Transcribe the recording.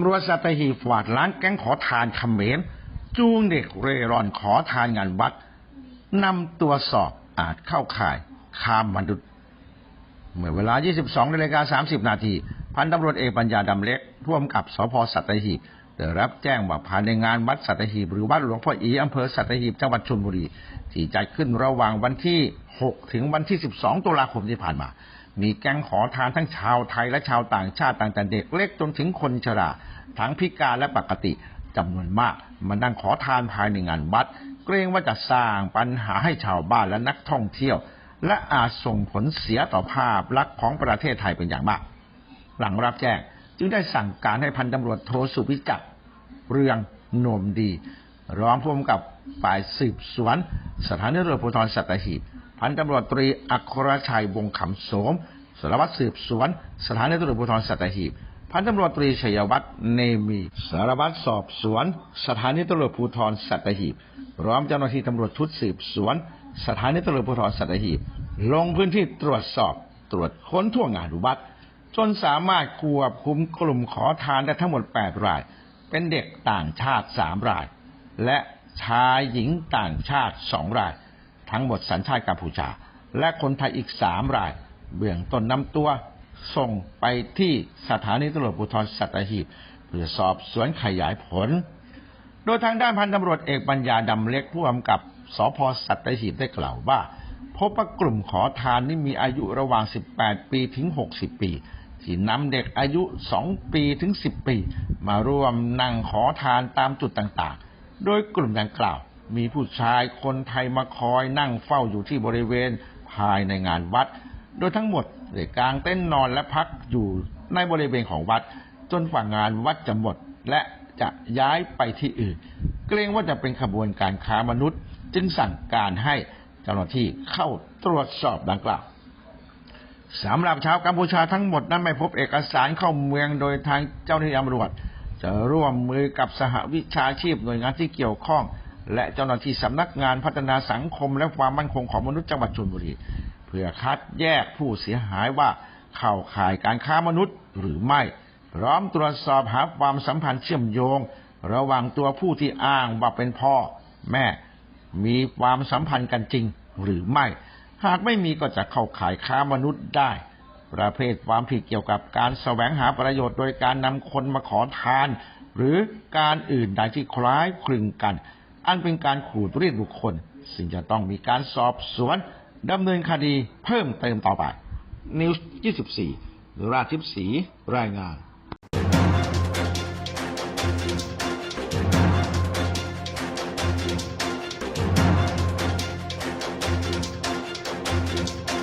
ำรวจสัตหีบฝาดล้างแก๊งขอทานเขมรจูงเด็กเร่ร่อนขอทานงานวัดนำตัวสอบอาจเข้าข่ายค้ามนุษย์เมื่อเวลา 22นาฬิกา30 นาที พันตำรวจเอกปัญญาดำเล็กร่วมกับสพสัตหีบได้รับแจ้งว่าภายในงานวัดสัตหีบหรือวัดหลวงพ่ออีอำเภอสัตหีบจังหวัดชลบุรี ที่จัดขึ้นระหว่างวันที่ 6 ถึงวันที่ 12 ตุลาคมที่ผ่านมา มีแก๊งขอทานทั้งชาวไทยและชาวต่างชาติตั้งแต่เด็กเล็กจนถึงคนชราทั้งพิการและปกติจำนวนมากมานั่งขอทานภายในงานวัด เกรงว่าจะสร้างปัญหาให้ชาวบ้านและนักท่องเที่ยว และอาจส่งผลเสียต่อภาพลักษณ์ของประเทศไทยเป็นอย่างมาก หลังรับแจ้งจึงได้สั่งการให้พันตำรวจโทสุพิจักรเรืองโนมดี รองผู้กำกับฝ่ายสืบสวน สถานีตำรวจภูธรสัตหีบ พันตำรวจตรีอัครชัยวงขำโสมสารวัตรสืบสวน สถานีตำรวจภูธรสัตหีบพันตำรวจตรีชัยวัฒน์เนมีสารวัตรสอบสวน สถานีตำรวจภูธรสัตหีบพร้อมเจ้าหน้าที่ตำรวจชุดสืบสวน สถานีตำรวจภูธรสัตหีบ ลงพื้นที่ตรวจสอบตรวจค้นทั่วงานวัดจนสามารถควบคุมกลุ่มขอทานได้ทั้งหมด 8 ราย เป็นเด็กต่างชาติ 3 ราย และชายหญิงต่างชาติ 2 ราย ทั้งหมดสัญชาติกัมพูชา และคนไทยอีก3ราย เบื้องต้นนำตัวส่งไปที่สถานีตำรวจภูธรสัตหีบเพื่อสอบสวนขยายผล โดยทางด้านพันตำรวจเอกปัญญาดำเล็กผู้กำกับสพสัตหีบได้กล่าวว่า พบว่ากลุ่มขอทานนี่มีอายุระหว่าง 18 ปีถึง 60 ปี ที่นำเด็กอายุ 2 ปีถึง 10 ปี มาร่วมนั่งขอทานตามจุดต่างๆ โดยกลุ่มดังกล่าว มีผู้ชายคนไทยมาคอยนั่งเฝ้าอยู่ที่บริเวณภายในงานวัด โดยทั้งหมดได้กางเต้นนอนและพักอยู่ในบริเวณของวัด จนกว่างานวัดจะหมดและจะย้ายไปที่อื่น เกรงว่าจะเป็นขบวนการค้ามนุษย์ จึงสั่งการให้เจ้าหน้าที่เข้าตรวจสอบดังกล่าวสำหรับชาวกัมพูชาทั้งหมดนั้นไม่พบเอกสารเข้าเมืองโดยทางเจ้าหน้าที่ตำรวจ จะร่วมมือกับสหวิชาชีพหน่วยงานที่เกี่ยวข้อง และเจ้าหน้าที่สำนักงานพัฒนาสังคมและความมั่นคงของมนุษย์จังหวัดชลบุรี เพื่อคัดแยกผู้เสียหายว่าเข้าข่ายการค้ามนุษย์หรือไม่ พร้อมตรวจสอบหาความสัมพันธ์เชื่อมโยง ระหว่างตัวผู้ที่อ้างว่าเป็นพ่อ แม่มีความสัมพันธ์กันจริงหรือไม่ หากไม่มีก็จะเข้าข่ายค้ามนุษย์ได้ ประเภทความผิดเกี่ยวกับการแสวงหาประโยชน์โดยการนำคนมาขอทาน หรือการอื่นใดที่คล้ายคลึงกัน อันเป็นการขูดรีดบุคคล ซึ่งจะต้องมีการสอบสวนดำเนินคดีเพิ่มเติมต่อไป นิวส์ 24 ราชทิพย์ศรีรายงาน